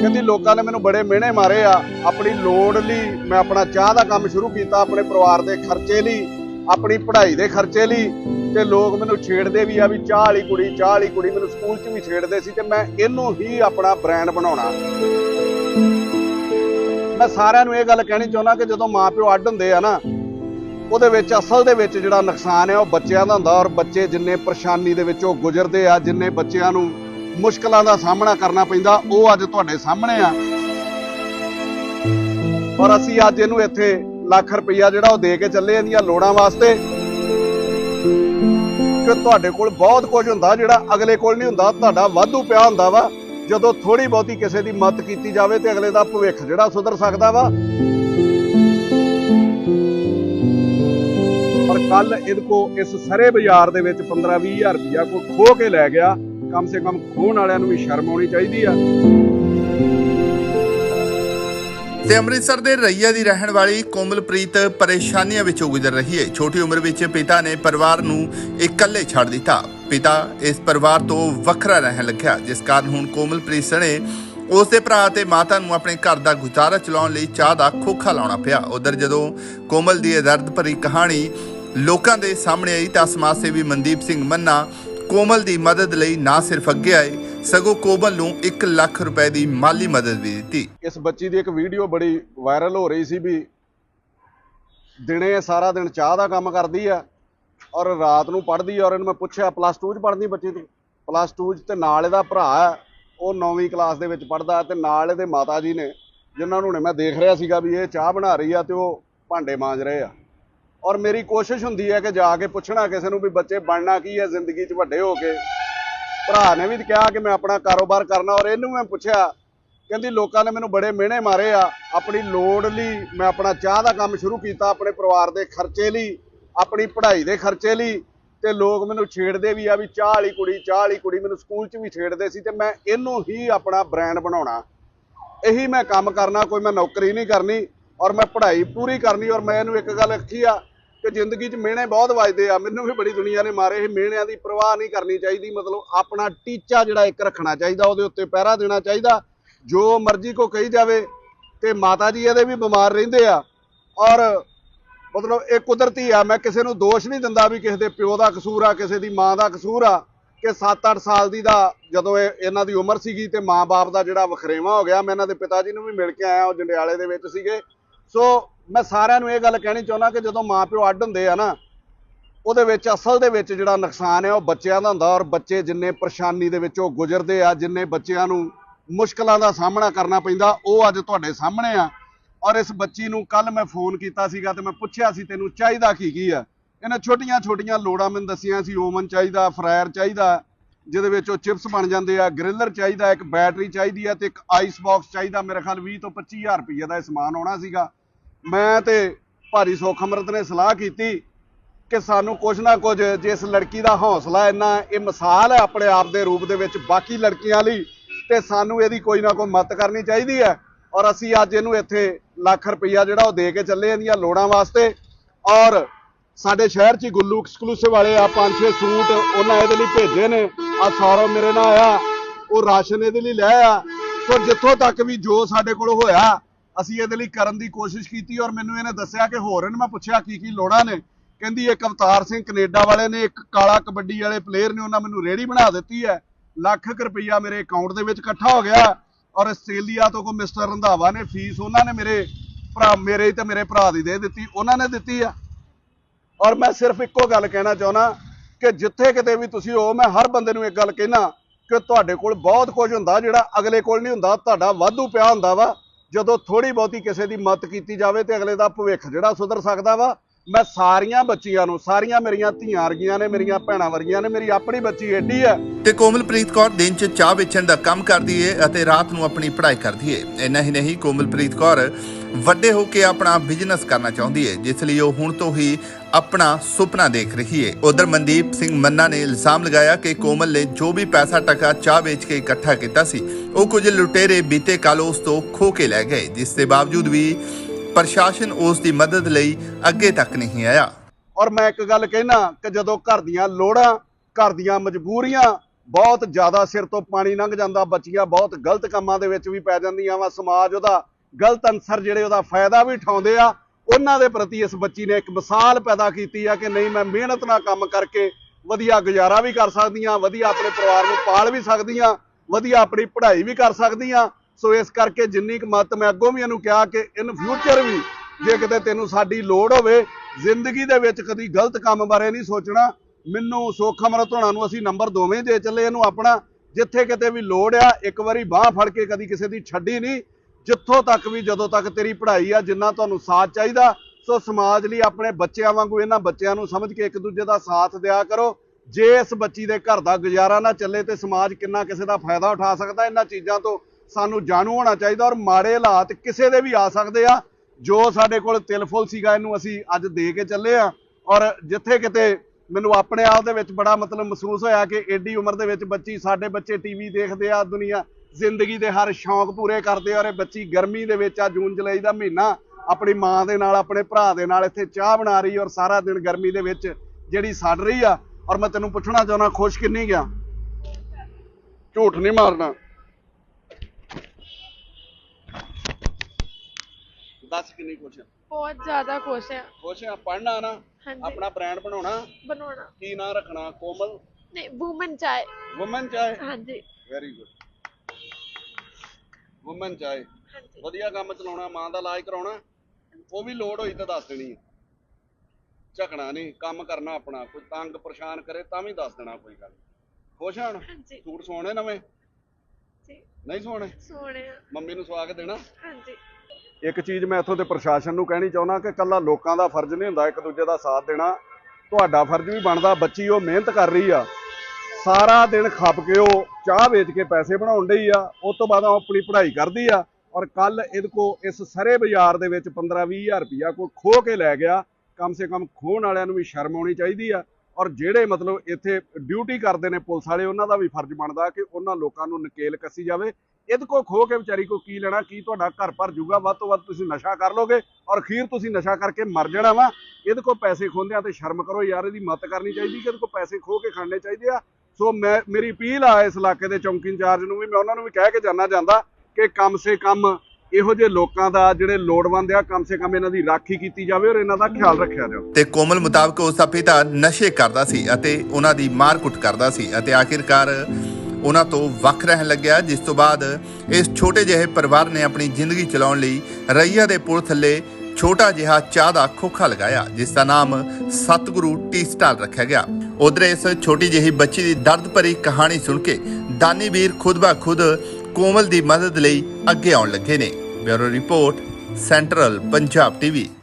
ਕਹਿੰਦੀ ਲੋਕਾਂ ਨੇ ਮੈਨੂੰ ਬੜੇ ਮਿਹਣੇ ਮਾਰੇ ਆ। ਆਪਣੀ ਲੋੜ ਲਈ ਮੈਂ ਆਪਣਾ ਚਾਹ ਦਾ ਕੰਮ ਸ਼ੁਰੂ ਕੀਤਾ, ਆਪਣੇ ਪਰਿਵਾਰ ਦੇ ਖਰਚੇ ਲਈ, ਆਪਣੀ ਪੜ੍ਹਾਈ ਦੇ ਖਰਚੇ ਲਈ ਤੇ ਲੋਕ ਮੈਨੂੰ ਛੇੜਦੇ ਵੀ ਆ ਵੀ ਚਾਹ ਵਾਲੀ ਕੁੜੀ, ਚਾਹ ਵਾਲੀ ਕੁੜੀ ਮੈਨੂੰ ਸਕੂਲ 'ਚ ਵੀ ਛੇੜਦੇ ਸੀ ਤੇ ਮੈਂ ਇਹਨੂੰ ਹੀ ਆਪਣਾ ਬ੍ਰਾਂਡ ਬਣਾਉਣਾ। ਮੈਂ ਸਾਰਿਆਂ ਨੂੰ ਇਹ ਗੱਲ ਕਹਿਣੀ ਚਾਹੁੰਦਾ ਕਿ ਜਦੋਂ ਮਾਪਿਓ ਅੱਡ ਹੁੰਦੇ ਆ ਨਾ, ਉਹਦੇ ਵਿੱਚ, ਅਸਲ ਦੇ ਵਿੱਚ ਜਿਹੜਾ ਨੁਕਸਾਨ ਹੈ ਉਹ ਬੱਚਿਆਂ ਦਾ ਹੁੰਦਾ ਔਰ ਬੱਚੇ ਜਿੰਨੇ ਪਰੇਸ਼ਾਨੀ ਦੇ ਵਿੱਚ ਉਹ ਗੁਜ਼ਰਦੇ ਆ, ਜਿੰਨੇ ਬੱਚਿਆਂ ਨੂੰ ਮੁਸ਼ਕਲਾਂ ਦਾ ਸਾਹਮਣਾ ਕਰਨਾ ਪੈਂਦਾ, ਉਹ ਅੱਜ ਤੁਹਾਡੇ ਸਾਹਮਣੇ ਆ। ਪਰ ਅਸੀਂ ਅੱਜ ਇਹਨੂੰ ਇੱਥੇ ਲੱਖ ਰੁਪਈਆ ਜਿਹੜਾ ਉਹ ਦੇ ਕੇ ਚੱਲੇ ਇਹਦੀਆਂ ਲੋੜਾਂ ਵਾਸਤੇ। ਕਿ ਤੁਹਾਡੇ ਕੋਲ ਬਹੁਤ ਕੁਝ ਹੁੰਦਾ ਜਿਹੜਾ ਅਗਲੇ ਕੋਲ ਨਹੀਂ ਹੁੰਦਾ, ਤੁਹਾਡਾ ਵਾਧੂ ਪਿਆ ਹੁੰਦਾ ਵਾ। ਜਦੋਂ ਥੋੜੀ ਬਹੁਤੀ ਕਿਸੇ ਦੀ ਮਦਦ ਕੀਤੀ ਜਾਵੇ ਤੇ ਅਗਲੇ ਦਾ ਭਵਿੱਖ ਜਿਹੜਾ ਸੁਧਰ ਸਕਦਾ ਵਾ। ਪਰ ਕੱਲ ਇਹਦੇ ਕੋ ਇਸ ਸਰੇ ਬਾਜ਼ਾਰ ਦੇ ਵਿੱਚ 15 20000 ਰੁਪਇਆ ਕੋ ਖੋ ਕੇ ਲੈ ਗਿਆ। ਕਮ ਸੇ ਕਮ ਖੋਣ ਵਾਲਿਆਂ ਨੂੰ ਵੀ ਸ਼ਰਮ ਆਉਣੀ ਚਾਹੀਦੀ ਆ। ਤੇ ਅੰਮ੍ਰਿਤਸਰ ਦੇ ਰਈਆ ਦੀ ਰਹਿਣ ਵਾਲੀ ਕੋਮਲਪ੍ਰੀਤ ਪਰੇਸ਼ਾਨੀਆਂ ਵਿੱਚੋਂ ਗੁਜ਼ਰ ਰਹੀ ਹੈ। ਛੋਟੀ ਉਮਰ ਵਿੱਚ ਪਿਤਾ ਨੇ ਪਰਿਵਾਰ ਨੂੰ ਇਕੱਲੇ ਛੱਡ ਦਿੱਤਾ। ਪਿਤਾ ਇਸ ਪਰਿਵਾਰ ਤੋਂ ਵੱਖਰਾ ਰਹਿਣ ਲੱਗਿਆ, ਜਿਸ ਕਾਰਨ ਹੁਣ ਕੋਮਲਪ੍ਰੀਤ ਸਣੇ ਉਸ ਦੇ ਭਰਾ ਤੇ ਮਾਤਾ ਨੂੰ ਆਪਣੇ ਘਰ ਦਾ ਗੁਜ਼ਾਰਾ ਚਲਾਉਣ ਲਈ ਚਾਹ ਦਾ ਖੋਖਾ ਲਾਉਣਾ ਪਿਆ। ਉਧਰ ਜਦੋਂ ਕੋਮਲ ਦੀ ਦਰਦ ਭਰੀ ਕਹਾਣੀ ਲੋਕਾਂ ਦੇ ਸਾਹਮਣੇ ਆਈ ਤਾਂ ਸਮਾਜ ਸੇਵੀ ਮਨਦੀਪ ਸਿੰਘ ਮੰਨਾ ਕੋਮਲ ਦੀ ਮਦਦ ਲਈ ਨਾ ਸਿਰਫ ਅੱਗੇ ਆਏ, ਸਗੋਂ ਕੋਮਲ ਨੂੰ 1 ਲੱਖ ਰੁਪਏ ਦੀ ਮਾਲੀ ਮਦਦ ਵੀ ਦਿੱਤੀ। ਇਸ ਬੱਚੀ ਦੀ ਇੱਕ ਵੀਡੀਓ ਬੜੀ ਵਾਇਰਲ ਹੋ ਰਹੀ ਸੀ ਵੀ ਦਿਨੇ ਸਾਰਾ ਦਿਨ ਚਾਹ ਦਾ ਕੰਮ ਕਰਦੀ ਆ ਔਰ ਰਾਤ ਨੂੰ ਪੜ੍ਹਦੀ ਆ ਔਰ ਇਹਨੂੰ ਮੈਂ ਪੁੱਛਿਆ ਪਲੱਸ 2 ਚ ਪੜ੍ਹਦੀ ਬੱਚੀ ਤੂੰ? ਪਲੱਸ 2 ਚ ਤੇ ਨਾਲ ਇਹਦਾ ਭਰਾ ਉਹ 9ਵੀਂ ਕਲਾਸ ਦੇ ਵਿੱਚ ਪੜ੍ਹਦਾ ਤੇ ਨਾਲ ਇਹਦੇ ਮਾਤਾ ਜੀ ਨੇ, ਜਿਨ੍ਹਾਂ ਨੂੰ ਨੇ ਮੈਂ ਦੇਖ ਰਿਹਾ ਸੀਗਾ ਵੀ ਇਹ ਚਾਹ ਬਣਾ ਰਹੀ ਆ ਤੇ ਉਹ ਭਾਂਡੇ ਮਾਂਜ ਰਹੇ ਆ। ਔਰ ਮੇਰੀ ਕੋਸ਼ਿਸ਼ ਹੁੰਦੀ ਹੈ ਕਿ ਜਾ ਕੇ ਪੁੱਛਣਾ ਕਿਸੇ ਨੂੰ ਵੀ ਬੱਚੇ ਬਣਨਾ ਕੀ ਹੈ, ਜ਼ਿੰਦਗੀ 'ਚ ਵੱਡੇ ਹੋ ਕੇ। ਭਰਾ ਨੇ ਵੀ ਕਿਹਾ ਕਿ ਮੈਂ ਆਪਣਾ ਕਾਰੋਬਾਰ ਕਰਨਾ ਔਰ ਇਹਨੂੰ ਮੈਂ ਪੁੱਛਿਆ, ਕਹਿੰਦੀ ਲੋਕਾਂ ਨੇ ਮੈਨੂੰ ਬੜੇ ਮਿਹਣੇ ਮਾਰੇ ਆ, ਆਪਣੀ ਲੋੜ ਲਈ ਮੈਂ ਆਪਣਾ ਚਾਹ ਦਾ ਕੰਮ ਸ਼ੁਰੂ ਕੀਤਾ, ਆਪਣੇ ਪਰਿਵਾਰ ਦੇ ਖਰਚੇ ਲਈ, ਆਪਣੀ ਪੜ੍ਹਾਈ ਦੇ ਖਰਚੇ ਲਈ ਤੇ ਲੋਕ ਮੈਨੂੰ ਛੇੜਦੇ ਵੀ ਆ ਵੀ ਚਾਹ ਵਾਲੀ ਕੁੜੀ, ਚਾਹ ਵਾਲੀ ਕੁੜੀ ਮੈਨੂੰ ਸਕੂਲ 'ਚ ਵੀ ਛੇੜਦੇ ਸੀ ਤੇ ਮੈਂ ਇਹਨੂੰ ਹੀ ਆਪਣਾ ਬ੍ਰਾਂਡ ਬਣਾਉਣਾ। ਇਹੀ ਮੈਂ ਕੰਮ ਕਰਨਾ, ਕੋਈ ਮੈਂ ਨੌਕਰੀ ਨਹੀਂ ਕਰਨੀ ਔਰ ਮੈਂ ਪੜ੍ਹਾਈ ਪੂਰੀ ਕਰਨੀ ਔਰ ਮੈਂ ਇਹਨੂੰ ਇੱਕ ਗੱਲ ਆਖੀ ਆ ਕਿ ਜ਼ਿੰਦਗੀ 'ਚ ਮਿਹਣੇ ਬਹੁਤ ਵੱਜਦੇ ਆ। ਮੈਨੂੰ ਵੀ ਬੜੀ ਦੁਨੀਆ ਨੇ ਮਾਰੇ। ਇਹ ਮਿਹਣਿਆਂ ਦੀ ਪਰਵਾਹ ਨਹੀਂ ਕਰਨੀ ਚਾਹੀਦੀ। ਮਤਲਬ ਆਪਣਾ ਟੀਚਾ ਜਿਹੜਾ ਇੱਕ ਰੱਖਣਾ ਚਾਹੀਦਾ, ਉਹਦੇ ਉੱਤੇ ਪਹਿਰਾ ਦੇਣਾ ਚਾਹੀਦਾ। ਜੋ ਮਰਜ਼ੀ ਕੋ ਕਹੀ ਜਾਵੇ ਤੇ ਮਾਤਾ ਜੀ ਇਹਦੇ ਵੀ ਬਿਮਾਰ ਰਹਿੰਦੇ ਆ। ਔਰ ਮਤਲਬ ਇਹ ਕੁਦਰਤੀ ਆ। ਮੈਂ ਕਿਸੇ ਨੂੰ ਦੋਸ਼ ਨਹੀਂ ਦਿੰਦਾ ਵੀ ਕਿਸੇ ਦੇ ਪਿਓ ਦਾ ਕਸੂਰ ਆ, ਕਿਸੇ ਦੀ ਮਾਂ ਦਾ ਕਸੂਰ ਆ ਕਿ 7-8 ਸਾਲ ਦੀ ਦਾ ਜਦੋਂ ਇਹ ਇਹਨਾਂ ਦੀ ਉਮਰ ਸੀਗੀ ਤੇ ਮਾਂ-ਬਾਪ ਦਾ ਜਿਹੜਾ ਵਖਰੇਵਾ ਹੋ ਗਿਆ। ਮੈਂ ਇਹਨਾਂ ਦੇ ਪਿਤਾ ਜੀ ਨੂੰ ਵੀ ਮਿਲ ਕੇ ਆਇਆ। ਉਹ ਜੰਡਿਆਲੇ ਦੇ ਵਿੱਚ ਸੀਗੇ। ਸੋ ਮੈਂ ਸਾਰਿਆਂ ਨੂੰ ਇਹ ਗੱਲ ਕਹਿਣੀ ਚਾਹੁੰਦਾ ਕਿ ਜਦੋਂ ਮਾਪਿਓ ਅੱਡ ਹੁੰਦੇ ਆ ਨਾ, ਉਹਦੇ ਵਿੱਚ, ਅਸਲ ਦੇ ਵਿੱਚ ਜਿਹੜਾ ਨੁਕਸਾਨ ਹੈ ਉਹ ਬੱਚਿਆਂ ਦਾ ਹੁੰਦਾ ਔਰ ਬੱਚੇ ਜਿੰਨੇ ਪਰੇਸ਼ਾਨੀ ਦੇ ਵਿੱਚ ਉਹ ਗੁਜ਼ਰਦੇ ਆ, ਜਿੰਨੇ ਬੱਚਿਆਂ ਨੂੰ ਮੁਸ਼ਕਲਾਂ ਦਾ ਸਾਹਮਣਾ ਕਰਨਾ ਪੈਂਦਾ, ਉਹ ਅੱਜ ਤੁਹਾਡੇ ਸਾਹਮਣੇ ਆ। ਔਰ ਇਸ ਬੱਚੀ ਨੂੰ ਕੱਲ ਮੈਂ ਫੋਨ ਕੀਤਾ ਸੀਗਾ ਤੇ ਮੈਂ ਪੁੱਛਿਆ ਸੀ, ਤੈਨੂੰ ਚਾਹੀਦਾ ਕੀ ਕੀ ਆ? ਇਹਨੇ ਛੋਟੀਆਂ ਛੋਟੀਆਂ ਲੋੜਾਂ ਮੈਨੂੰ ਦੱਸੀਆਂ ਸੀ, ਓਵਨ ਚਾਹੀਦਾ, ਫਰਾਇਰ ਚਾਹੀਦਾ, ਜਿਹਦੇ ਵਿੱਚ ਉਹ ਚਿਪਸ ਬਣ ਜਾਂਦੇ ਆ, ਗ੍ਰਿਲਰ ਚਾਹੀਦਾ, ਇੱਕ ਬੈਟਰੀ ਚਾਹੀਦੀ ਆ ਤੇ ਇੱਕ ਆਈਸ ਬਾਕਸ ਚਾਹੀਦਾ, ਮੇਰੇ ਖਿਆਲ 20 ਤੋਂ 25000 ਰੁਪਏ ਦਾ ਇਹ ਸਮਾਨ ਆਉਣਾ ਸੀਗਾ। ਮੈਂ ਤੇ ਭਾਰੀ ਸੁੱਖ ਅੰਮ੍ਰਿਤ ਨੇ ਸਲਾਹ ਕੀਤੀ ਕਿ ਸਾਨੂੰ ਕੁਝ ਨਾ ਕੁਝ ਜਿਸ ਲੜਕੀ ਦਾ ਹੌਸਲਾ ਇੰਨਾ ਇਹ ਮਿਸਾਲ ਹੈ ਆਪਣੇ ਆਪ ਦੇ ਰੂਪ ਦੇ ਵਿੱਚ ਬਾਕੀ ਲੜਕੀਆਂ ਲਈ, ਤੇ ਸਾਨੂੰ ਇਹਦੀ ਕੋਈ ਨਾ ਕੋਈ ਮਦਦ ਕਰਨੀ ਚਾਹੀਦੀ ਹੈ। ਔਰ ਅਸੀਂ ਅੱਜ ਇਹਨੂੰ ਇੱਥੇ ਲੱਖ ਰੁਪਈਆ ਜਿਹੜਾ ਉਹ ਦੇ ਕੇ ਚੱਲੇ ਇਹਦੀਆਂ ਲੋੜਾਂ ਵਾਸਤੇ। ਔਰ ਸਾਡੇ ਸ਼ਹਿਰ 'ਚ ਹੀ ਗੁੱਲੂ ਐਕਸਕਲੂਸਿਵ ਵਾਲੇ ਆ, ਪੰਜ ਛੇ ਸੂਟ ਉਹਨਾਂ ਇਹਦੇ ਲਈ ਭੇਜੇ ਨੇ। ਆ ਸੌਰਵ ਮੇਰੇ ਨਾਲ ਆਇਆ, ਉਹ ਰਾਸ਼ਨ ਇਹਦੇ ਲਈ ਲੈ ਆ। ਸੋ ਜਿੱਥੋਂ ਤੱਕ ਵੀ ਜੋ ਸਾਡੇ ਕੋਲ ਹੋਇਆ ਅਸੀਂ ਇਹਦੇ ਲਈ ਕਰਨ ਦੀ ਕੋਸ਼ਿਸ਼ ਕੀਤੀ ਔਰ ਮੈਨੂੰ ਇਹਨੇ ਦੱਸਿਆ ਕਿ ਹੋਰ ਇਹਨੂੰ ਮੈਂ ਪੁੱਛਿਆ ਕੀ ਕੀ ਲੋੜਾਂ ਨੇ। ਕਹਿੰਦੀ ਇੱਕ ਅਵਤਾਰ ਸਿੰਘ ਕੈਨੇਡਾ ਵਾਲੇ ਨੇ, ਇੱਕ ਕਾਲਾ ਕਬੱਡੀ ਵਾਲੇ ਪਲੇਅਰ ਨੇ, ਉਹਨਾਂ ਮੈਨੂੰ ਰੇੜੀ ਬਣਾ ਦਿੱਤੀ ਹੈ। ਲੱਖ ਕੁ ਰੁਪਈਆ ਮੇਰੇ ਅਕਾਊਂਟ ਦੇ ਵਿੱਚ ਇਕੱਠਾ ਹੋ ਗਿਆ ਔਰ ਆਸਟ੍ਰੇਲੀਆ ਤੋਂ ਕੋ ਮਿਸਟਰ ਰੰਧਾਵਾ ਨੇ ਫੀਸ ਉਹਨਾਂ ਨੇ ਮੇਰੇ ਭਰਾ, ਮੇਰੇ ਤੇ ਮੇਰੇ ਭਰਾ ਦੀ ਦੇ ਦਿੱਤੀ, ਉਹਨਾਂ ਨੇ ਦਿੱਤੀ ਆ। ਔਰ ਮੈਂ ਸਿਰਫ ਇੱਕੋ ਗੱਲ ਕਹਿਣਾ ਚਾਹੁੰਦਾ ਕਿ ਜਿੱਥੇ ਕਿਤੇ ਵੀ ਤੁਸੀਂ ਹੋ, ਮੈਂ ਹਰ ਬੰਦੇ ਨੂੰ ਇੱਕ ਗੱਲ ਕਹਿਣਾ ਕਿ ਤੁਹਾਡੇ ਕੋਲ ਬਹੁਤ ਕੁਝ ਹੁੰਦਾ ਜਿਹੜਾ ਅਗਲੇ ਕੋਲ ਨਹੀਂ ਹੁੰਦਾ, ਤੁਹਾਡਾ ਵਾਧੂ ਪਿਆ ਹੁੰਦਾ ਵਾ। ਜਦੋਂ ਥੋੜੀ ਬਹੁਤੀ ਕਿਸੇ ਦੀ ਮਦਦ ਕੀਤੀ ਜਾਵੇ ਤੇ ਅਗਲੇ ਦਾ ਭਵਿੱਖ ਜਿਹੜਾ ਸੁਧਰ ਸਕਦਾ ਵਾ ਮੈਂ ਸਾਰੀਆਂ ਬੱਚੀਆਂ ਨੂੰ, ਸਾਰੀਆਂ ਮੇਰੀਆਂ ਧੀਆਂ ਵਰਗੀਆਂ ਨੇ, ਮੇਰੀਆਂ ਭੈਣਾਂ ਵਰਗੀਆਂ ਨੇ, ਮੇਰੀ ਆਪਣੀ ਬੱਚੀ ਏਡੀ ਹੈ ਤੇ ਕੋਮਲਪ੍ਰੀਤ ਕੌਰ ਦਿਨ 'ਚ ਚਾਹ ਵੇਚਣ ਦਾ ਕੰਮ ਕਰਦੀ ਏ ਅਤੇ ਰਾਤ ਨੂੰ ਆਪਣੀ ਪੜ੍ਹਾਈ ਕਰਦੀ ਏ। ਇੰਨਾ ਹੀ ਨਹੀਂ, ਕੋਮਲਪ੍ਰੀਤ ਕੌਰ ਵੱਡੇ ਹੋ ਕੇ ਆਪਣਾ ਬਿਜ਼ਨਸ ਕਰਨਾ ਚਾਹੁੰਦੀ ਏ, ਜਿਸ ਲਈ ਉਹ ਹੁਣ ਤੋਂ ਹੀ ਆਪਣਾ ਸੁਪਨਾ ਦੇਖ ਰਹੀ ਏ। ਉਧਰ ਮਨਦੀਪ ਸਿੰਘ ਮੰਨਾ ਨੇ ਇਲਜ਼ਾਮ ਲਗਾਇਆ ਕਿ ਕੋਮਲ ਨੇ ਜੋ ਵੀ ਪੈਸਾ ਟਕਾ ਚਾਹ ਵੇਚ ਕੇ ਇਕੱਠਾ ਕੀਤਾ ਸੀ, ਉਹ ਕੁਝ ਲੁਟੇਰੇ ਬੀਤੇ ਕੱਲ ਉਸ ਤੋਂ ਖੋ ਕੇ ਲੈ ਗਏ, ਜਿਸ ਦੇ ਬਾਵਜੂਦ ਵੀ ਪ੍ਰਸ਼ਾਸਨ ਉਸ ਦੀ ਮਦਦ ਲਈ ਅੱਗੇ ਤੱਕ ਨਹੀਂ ਆਇਆ। ਔਰ ਮੈਂ ਇੱਕ ਗੱਲ ਕਹਿਣਾ ਕਿ ਜਦੋਂ ਘਰ ਦੀਆਂ ਲੋੜਾਂ, ਘਰ ਦੀਆਂ ਮਜਬੂਰੀਆਂ ਬਹੁਤ ਜ਼ਿਆਦਾ ਸਿਰ ਤੋਂ ਪਾਣੀ ਲੰਘ ਜਾਂਦਾ, ਬੱਚੀਆਂ ਬਹੁਤ ਗਲਤ ਕੰਮਾਂ ਦੇ ਵਿੱਚ ਵੀ ਪੈ ਜਾਂਦੀਆਂ ਵਾ, ਸਮਾਜ ਉਹਦਾ ਗਲਤ ਅਨਸਰ ਜਿਹੜੇ ਉਹਦਾ ਫਾਇਦਾ ਵੀ ਉਠਾਉਂਦੇ ਆ, ਉਹਨਾਂ ਦੇ ਪ੍ਰਤੀ ਇਸ ਬੱਚੀ ਨੇ ਇੱਕ ਮਿਸਾਲ ਪੈਦਾ ਕੀਤੀ ਆ ਕਿ ਨਹੀਂ, ਮੈਂ ਮਿਹਨਤ ਨਾਲ ਕੰਮ ਕਰਕੇ ਵਧੀਆ ਗੁਜ਼ਾਰਾ ਵੀ ਕਰ ਸਕਦੀਆਂ, ਵਧੀਆ ਆਪਣੇ ਪਰਿਵਾਰ ਨੂੰ ਪਾਲ ਵੀ ਸਕਦੀਆਂ, ਵਧੀਆ ਆਪਣੀ ਪੜ੍ਹਾਈ ਵੀ ਕਰ ਸਕਦੀਆਂ ਸੋ ਇਸ ਕਰਕੇ ਜਿੰਨੀ ਕੁ ਮਤ ਮੈਂ ਅੱਗੋਂ ਵੀ ਇਹਨੂੰ ਕਿਹਾ ਕਿ ਇਨ ਫਿਊਚਰ ਵੀ ਜੇ ਕਿਤੇ ਤੈਨੂੰ ਸਾਡੀ ਲੋੜ ਹੋਵੇ, ਜ਼ਿੰਦਗੀ ਦੇ ਵਿੱਚ ਕਦੀ ਗਲਤ ਕੰਮ ਬਾਰੇ ਨਹੀਂ ਸੋਚਣਾ, ਮੈਨੂੰ ਸੁੱਖ ਅਮਰਤ ਹੋਣਾ ਨੂੰ ਅਸੀਂ ਨੰਬਰ ਦੋਵੇਂ ਦੇ ਚੱਲੇ ਇਹਨੂੰ ਆਪਣਾ। ਜਿੱਥੇ ਕਿਤੇ ਵੀ ਲੋੜ ਆ, ਇੱਕ ਵਾਰੀ ਬਾਹ ਫੜ ਕੇ ਕਦੀ ਕਿਸੇ ਦੀ ਛੱਡੀ ਨਹੀਂ। ਜਿੱਥੋਂ ਤੱਕ ਵੀ ਜਦੋਂ ਤੱਕ ਤੇਰੀ ਪੜ੍ਹਾਈ ਆ, ਜਿੰਨਾ ਤੁਹਾਨੂੰ ਸਾਥ ਚਾਹੀਦਾ, ਸੋ ਸਮਾਜ ਲਈ ਆਪਣੇ ਬੱਚਿਆਂ ਵਾਂਗੂ ਇਹਨਾਂ ਬੱਚਿਆਂ ਨੂੰ ਸਮਝ ਕੇ ਇੱਕ ਦੂਜੇ ਦਾ ਸਾਥ ਦਿਆ ਕਰੋ। ਜੇ ਇਸ ਬੱਚੀ ਦੇ ਘਰ ਦਾ ਗੁਜ਼ਾਰਾ ਨਾ ਚੱਲੇ ਤੇ ਸਮਾਜ ਕਿੰਨਾ ਕਿਸੇ ਦਾ ਫਾਇਦਾ ਉਠਾ ਸਕਦਾ, ਇਹਨਾਂ ਚੀਜ਼ਾਂ ਤੋਂ ਸਾਨੂੰ ਜਾਣੂ ਹੋਣਾ ਚਾਹੀਦਾ ਔਰ ਮਾੜੇ ਹਾਲਾਤ ਕਿਸੇ ਦੇ ਵੀ ਆ ਸਕਦੇ ਆ। ਜੋ ਸਾਡੇ ਕੋਲ ਤਿਲਫੁਲ ਸੀਗਾ, ਇਹਨੂੰ ਅਸੀਂ ਅੱਜ ਦੇ ਕੇ ਚੱਲੇ ਆ। ਔਰ ਜਿੱਥੇ ਕਿਤੇ ਮੈਨੂੰ ਆਪਣੇ ਆਪ ਦੇ ਵਿੱਚ ਬੜਾ ਮਤਲਬ ਮਹਿਸੂਸ ਹੋਇਆ ਕਿ ਐਡੀ ਉਮਰ ਦੇ ਵਿੱਚ ਬੱਚੀ, ਸਾਡੇ ਬੱਚੇ ਟੀਵੀ ਦੇਖਦੇ ਆ, ਦੁਨੀਆ ਜ਼ਿੰਦਗੀ ਦੇ ਹਰ ਸ਼ੌਂਕ ਪੂਰੇ ਕਰਦੇ ਆ ਔਰ ਇਹ ਬੱਚੀ ਗਰਮੀ ਦੇ ਵਿੱਚ ਆ, ਜੂਨ ਜੁਲਾਈ ਦਾ ਮਹੀਨਾ, ਆਪਣੀ ਮਾਂ ਦੇ ਨਾਲ, ਆਪਣੇ ਭਰਾ ਦੇ ਨਾਲ ਇੱਥੇ ਚਾਹ ਬਣਾ ਰਹੀ ਔਰ ਸਾਰਾ ਦਿਨ ਗਰਮੀ ਦੇ ਵਿੱਚ ਜਿਹੜੀ ਸੜ ਰਹੀ ਆ। ਔਰ ਮੈਂ ਤੈਨੂੰ ਪੁੱਛਣਾ ਚਾਹੁੰਦਾ, ਖੁਸ਼ ਕਿੰਨੀ ਗਿਆ ਝੂਠ ਨਹੀਂ ਮਾਰਨਾ। ਦੱਸ ਕਿੰਨੀ ਖੁਸ਼ ਆ? ਬਹੁਤ ਜ਼ਿਆਦਾ ਖੁਸ਼ ਹੈ ਖੁਸ਼ ਆ ਪੜਨਾ ਨਾ ਹਾਂਜੀ। ਆਪਣਾ ਬ੍ਰਾਂਡ ਬਣਾਉਣਾ ਬਣਾਉਣਾ। ਕੀ ਨਾਂ ਰੱਖਣਾ ਕੋਮਲ? ਨਹੀਂ ਵੂਮਨ ਚਾਹੇ ਵੂਮਨ ਚਾਹੇ ਹਾਂਜੀ। ਵੈਰੀ ਗੁੱਡ ਵੂਮਨ ਹਾਂਜੀ। ਵਧੀਆ ਕੰਮ ਚਲਾਉਣਾ ਮਾਂ ਦਾ ਇਲਾਜ ਕਰਾਉਣਾ ਉਹ ਵੀ ਲੋੜ ਹੋਈ ਤਾਂ ਦੱਸ ਦੇਣੀ ਹੈ ਝਕਣਾ ਨਹੀਂ ਕੰਮ ਕਰਨਾ ਆਪਣਾ ਕੋਈ ਤੰਗ ਪਰੇਸ਼ਾਨ ਕਰੇ ਤਾਂ ਵੀ ਦੱਸ ਦੇਣਾ ਕੋਈ ਗੱਲ। ਨੀ। ਖੁਸ਼ ਹਣ? ਹਾਂਜੀ। ਸੂਟ ਸੋਹਣੇ ਨਵੇਂ? ਜੀ। ਨਹੀਂ ਸੋਹਣੇ ਸੋਹਣੇ ਆ। ਮੰਮੀ ਨੂੰ ਸਵਾ ਕੇ ਦੇਣਾ? ਹਾਂਜੀ। ਇੱਕ ਚੀਜ਼ ਮੈਂ ਇੱਥੋਂ ਦੇ ਪ੍ਰਸ਼ਾਸਨ ਨੂੰ ਕਹਿਣੀ ਚਾਹੁੰਦਾ ਕਿ ਕੱਲਾ ਲੋਕਾਂ ਦਾ ਫਰਜ਼ ਨਹੀਂ ਹੁੰਦਾ, ਇੱਕ ਦੂਜੇ ਦਾ ਸਾਥ ਦੇਣਾ। ਤੁਹਾਡਾ ਫਰਜ਼ ਵੀ ਬਣਦਾ, ਬੱਚੀ ਉਹ ਮਿਹਨਤ ਕਰ ਰਹੀ ਆ। ਸਾਰਾ ਦਿਨ ਖੱਪ ਕੇ ਉਹ ਚਾਹ ਵੇਚ ਕੇ ਪੈਸੇ ਬਣਾਉਣ ਡਈ ਆ ਉਸ ਤੋਂ ਬਾਅਦ ਉਹ ਆਪਣੀ ਪੜ੍ਹਾਈ ਕਰਦੀ ਆ ਔਰ ਕੱਲ ਇਹਦੇ ਕੋ ਇਸ ਸਾਰੇ ਬਾਜ਼ਾਰ ਦੇ ਵਿੱਚ 15-20000 ਰੁਪਇਆ ਕੋਈ ਖੋ ਕੇ ਲੈ ਗਿਆ। ਕਮ ਸੇ ਕਮ ਖੋਹਣ ਵਾਲਿਆਂ ਨੂੰ ਵੀ ਸ਼ਰਮ ਆਉਣੀ ਚਾਹੀਦੀ ਆ ਔਰ ਜਿਹੜੇ ਮਤਲਬ ਇੱਥੇ ਡਿਊਟੀ ਕਰਦੇ ਨੇ ਪੁਲਿਸ ਵਾਲੇ, ਉਹਨਾਂ ਦਾ ਵੀ ਫਰਜ਼ ਬਣਦਾ ਕਿ ਉਹਨਾਂ ਲੋਕਾਂ ਨੂੰ ਨਕੇਲ ਕੱਸੀ ਜਾਵੇ। ਇਹਦੇ ਕੋ ਖੋ ਕੇ ਵਿਚਾਰੀ ਕੋ ਕੀ ਲੈਣਾ, ਕੀ ਤੁਹਾਡਾ ਘਰ ਭਰ ਜੂਗਾ, ਵੱਧ ਤੋਂ ਵੱਧ ਤੁਸੀਂ ਨਸ਼ਾ ਕਰ ਲੋਗੇ ਔਰ ਅਖੀਰ ਤੁਸੀਂ ਨਸ਼ਾ ਕਰਕੇ ਮਰ ਜਾਣਾ ਵਾ। ਇਹਦੇ ਕੋ ਪੈਸੇ ਖੋਹਦਿਆਂ ਤੇ ਸ਼ਰਮ ਕਰੋ ਯਾਰ, ਇਹਦੀ ਮਦਦ ਕਰਨੀ ਚਾਹੀਦੀ ਕਿ ਇਹਦੇ ਕੋ ਪੈਸੇ ਖੋ ਕੇ ਖਾਣੇ ਚਾਹੀਦੇ ਆ। ਸੋ ਮੈਂ, ਮੇਰੀ ਅਪੀਲ ਆ ਇਸ ਇਲਾਕੇ ਦੇ ਚੌਂਕੀ ਇੰਚਾਰਜ ਨੂੰ ਵੀ, ਮੈਂ ਉਹਨਾਂ ਨੂੰ ਵੀ ਕਹਿ ਕੇ ਜਾਣਾ ਜਾਂਦਾ ਕਿ ਕਮ ਸੇ ਕਮ ਇਹੋ ਜਿਹੇ ਲੋਕਾਂ ਦਾ ਜਿਹੜੇ ਲੋੜਵੰਦ ਆ, ਕਮ ਸੇ ਕਮ ਇਹਨਾਂ ਦੀ ਰਾਖੀ ਕੀਤੀ ਜਾਵੇ ਔਰ ਇਹਨਾਂ ਦਾ ਖਿਆਲ ਰੱਖਿਆ ਜਾਵੇ। ਤੇ ਕੋਮਲ ਮੁਤਾਬਕ ਉਸ ਦਾ ਪਿਤਾ ਨਸ਼ੇ ਕਰਦਾ ਸੀ ਅਤੇ ਉਹਨਾਂ ਦੀ ਮਾਰ-ਕੁੱਟ ਕਰਦਾ ਸੀ ਅਤੇ ਆਖਿਰਕਾਰ ਉਹਨਾਂ ਤੋਂ ਵੱਖ ਰਹਿਣ ਲੱਗਿਆ, ਜਿਸ ਤੋਂ ਬਾਅਦ ਇਸ ਛੋਟੇ ਜਿਹੇ ਪਰਿਵਾਰ ਨੇ ਆਪਣੀ ਜ਼ਿੰਦਗੀ ਚਲਾਉਣ ਲਈ ਰਈਆ ਦੇ ਪੁਲ ਥੱਲੇ ਛੋਟਾ ਜਿਹਾ ਚਾਹ ਦਾ ਖੋਖਾ ਲਗਾਇਆ, ਜਿਸ ਦਾ ਨਾਮ ਸਤਿਗੁਰੂ ਟੀ ਸਟਾਲ ਰੱਖਿਆ ਗਿਆ। ਉਧਰ ਇਸ ਛੋਟੀ ਜਿਹੀ ਬੱਚੀ ਦੀ ਦਰਦ ਭਰੀ ਕਹਾਣੀ ਸੁਣ ਕੇ ਦਾਨੀ ਵੀਰ ਖੁਦ ਬਾ ਖੁਦ ਕੋਮਲ ਦੀ ਮਦਦ ਲਈ ਅੱਗੇ ਆਉਣ ਲੱਗੇ ਨੇ। Bureau report, central Punjab TV.